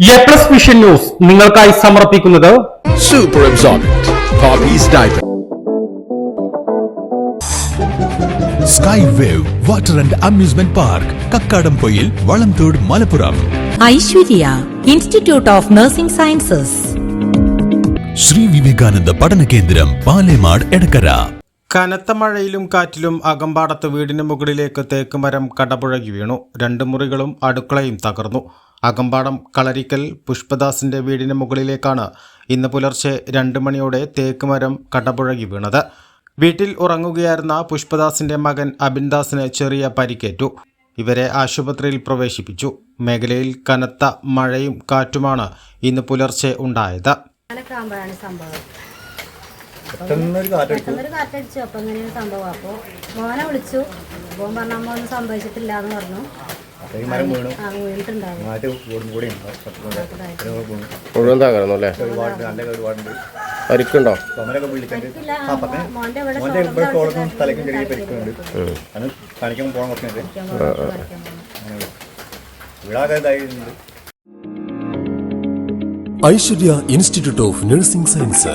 A plus vision news നിങ്ങൾക്കായി സമർപ്പിക്കുന്നത് super absorbent. Sky wave water and amusement park Kakkadampoyil Valamthode Malappuram Aishwarya institute of nursing sciences Shri Vivekananda പഠന കേന്ദ്രം പാലേമാട് എടക്കര കനത്ത മഴയിലും കാറ്റിലും അകമ്പാടത്ത് വീടിന് മുകളിലേക്ക് തേക്ക് മരം കടപുഴകി വീണു. രണ്ട് മുറികളും അടുക്കളയും തകർന്നു. അകമ്പാടം കളരിക്കൽ പുഷ്പദാസിന്റെ വീടിന് മുകളിലേക്കാണ് ഇന്ന് പുലർച്ചെ രണ്ട് മണിയോടെ തേക്ക് മരം കടപുഴകി വീണത്. വീട്ടിൽ ഉറങ്ങുകയായിരുന്ന പുഷ്പദാസിന്റെ മകൻ അബിൻദാസിന് ചെറിയ പരിക്കേറ്റു. ഇവരെ ആശുപത്രിയിൽ പ്രവേശിപ്പിച്ചു. മേഖലയിൽ കനത്ത മഴയും കാറ്റുമാണ് ഇന്ന് പുലർച്ചെ ഉണ്ടായത്. കാറ്റടിച്ചു. അപ്പൊ ഇങ്ങനെയാണ് സംഭവം. അപ്പോൾ മോനെ വിളിച്ചു. അപ്പൊ പറഞ്ഞ അമ്മ ഒന്നും സംഭവിച്ചിട്ടില്ല എന്ന് പറഞ്ഞു. മരം വീണു. ആ വീണിട്ടുണ്ടാവും. മാറ്റ് കൂടും കൂടി മുഴുവൻ തകർന്നു അല്ലേ? ഒരുപാട് നല്ല ഒരുപാടുണ്ട്. പരിക്കുണ്ടോ. ആ ഇവിടെ ചെറിയ അത് കാണിക്കാൻ പോകണം. ഇതായിട്ടുണ്ട്. Aishwarya institute of nursing science.